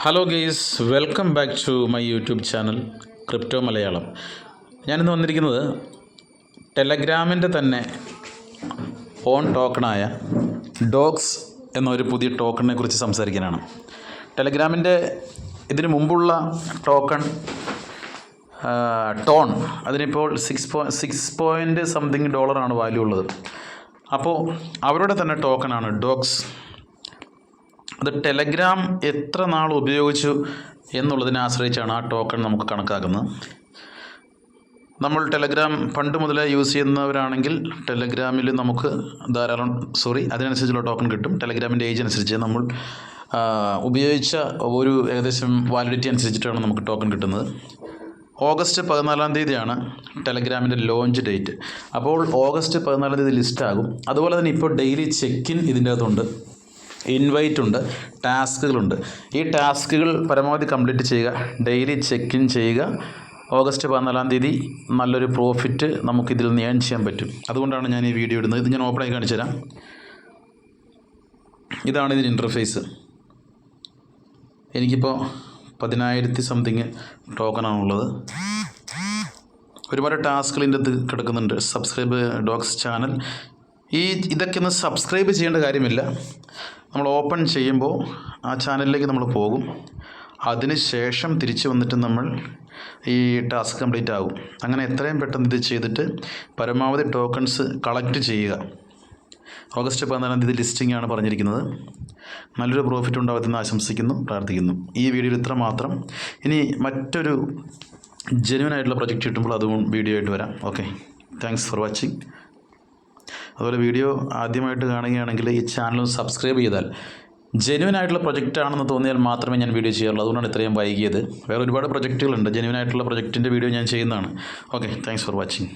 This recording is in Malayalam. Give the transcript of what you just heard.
Hello guys welcome back to my YouTube channel crypto Malayalam ഞാനിന്ന് വന്നിരിക്കുന്നത് ടെലഗ്രാമിന്റെ തന്നെ ഓൺ ടോക്കണായ ഡോഗ്സ് എന്നൊരു പുതിയ ടോക്കണിനെ കുറിച്ച് സംസാരിക്കാനാണ്. ടെലഗ്രാമിന്റെ ഇതിനു മുമ്പുള്ള ടോക്കൺ ടോൺ അതിനിപ്പോൾ സിക്സ് പോ സിക്സ് പോയിന്റ് സംതിങ് ഡോളറാണ് വാല്യൂ ഉള്ളത്. അപ്പോൾ അവരുടെ തന്നെ ടോക്കണാണ് ഡോഗ്സ് അത് ടെലഗ്രാം എത്ര നാൾ ഉപയോഗിച്ചു എന്നുള്ളതിനെ ആശ്രയിച്ചാണ് ആ ടോക്കൺ നമുക്ക് കണക്കാക്കുന്നത്. നമ്മൾ ടെലഗ്രാം പണ്ട് മുതലേ യൂസ് ചെയ്യുന്നവരാണെങ്കിൽ ടെലഗ്രാമിൽ നമുക്ക് ധാരാളം സോറി അതിനനുസരിച്ചുള്ള ടോക്കൺ കിട്ടും. ടെലഗ്രാമിന്റെ ഏജ് അനുസരിച്ച് നമ്മൾ ഉപയോഗിച്ച ഒരു ഏകദേശം വാലിഡിറ്റി അനുസരിച്ചിട്ടാണ് നമുക്ക് ടോക്കൺ കിട്ടുന്നത്. ഓഗസ്റ്റ് പതിനാലാം തീയതിയാണ് ടെലഗ്രാമിന്റെ ലോഞ്ച് ഡേറ്റ്. അപ്പോൾ ഓഗസ്റ്റ് പതിനാലാം തീയതി ലിസ്റ്റാകും. അതുപോലെ തന്നെ ഇപ്പോൾ ഡെയിലി ചെക്ക് ഇൻ ഇതിന്റെ അകത്തുണ്ട്. ഇൻവൈറ്റ് ഉണ്ട് ടാസ്കുകളുണ്ട്. ഈ ടാസ്കുകൾ പരമാവധി കംപ്ലീറ്റ് ചെയ്യുക ഡെയിലി ചെക്ക് ഇൻ ചെയ്യുക. ഓഗസ്റ്റ് പതിനാലാം തീയതി നല്ലൊരു പ്രോഫിറ്റ് നമുക്കിതിൽ നിന്ന് ഏൺ ചെയ്യാൻ പറ്റും. അതുകൊണ്ടാണ് ഞാൻ ഈ വീഡിയോ ഇടുന്നത്. ഇത് ഞാൻ ഓപ്പണായി കാണിച്ചു തരാം. ഇതാണ് ഇതിന്റെ ഇന്റർഫേസ് എനിക്കിപ്പോൾ പതിനായിരത്തി സംതിങ് ടോക്കണാണുള്ളത് ഒരുപാട് ടാസ്കുകൾ ഇതിന്റെ അത് കിടക്കുന്നുണ്ട്. സബ്സ്ക്രൈബ് ഡോക്സ് ചാനൽ ഈ ഇതൊക്കെ ഒന്ന് സബ്സ്ക്രൈബ് ചെയ്യേണ്ട കാര്യമില്ല. നമ്മൾ ഓപ്പൺ ചെയ്യുമ്പോൾ ആ ചാനലിലേക്ക് നമ്മൾ പോകും. അതിന് ശേഷം തിരിച്ച് വന്നിട്ട് നമ്മൾ ഈ ടാസ്ക് കംപ്ലീറ്റ് ആകും. അങ്ങനെ എത്രയും പെട്ടെന്ന് ഇത് ചെയ്തിട്ട് പരമാവധി ടോക്കൺസ് കളക്ട് ചെയ്യുക. ഓഗസ്റ്റ് പതിനാലാം തീയതി ലിസ്റ്റിംഗ് ആണ് പറഞ്ഞിരിക്കുന്നത്. നല്ലൊരു പ്രോഫിറ്റ് ഉണ്ടാകുമെന്ന് ആശംസിക്കുന്നു പ്രാർത്ഥിക്കുന്നു. ഈ വീഡിയോയിൽ ഇത്ര മാത്രം. ഇനി മറ്റൊരു ജെനുവൻ ആയിട്ടുള്ള പ്രൊജക്റ്റ് കിട്ടുമ്പോൾ അതും വീഡിയോ ആയിട്ട് വരാം. ഓക്കെ താങ്ക്സ് ഫോർ വാച്ചിങ് അതുപോലെ വീഡിയോ ആദ്യമായിട്ട് കാണുകയാണെങ്കിൽ ഈ ചാനൽ സബ്സ്ക്രൈബ് ചെയ്താൽ ജെനുവൻ ആയിട്ടുള്ള പ്രൊജക്റ്റ് ആണെന്ന് തോന്നിയാൽ മാത്രമേ ഞാൻ വീഡിയോ ചെയ്യാറുള്ളൂ. അതുകൊണ്ടാണ് ഇത്രയും വൈകിയത്. വേറെ ഒരുപാട് പ്രൊജക്റ്റുകളുണ്ട് ജെനുവൻ ആയിട്ടുള്ള പ്രൊജക്റ്റിന്റെ വീഡിയോ ഞാൻ ചെയ്യുന്നതാണ്. Okay thanks for watching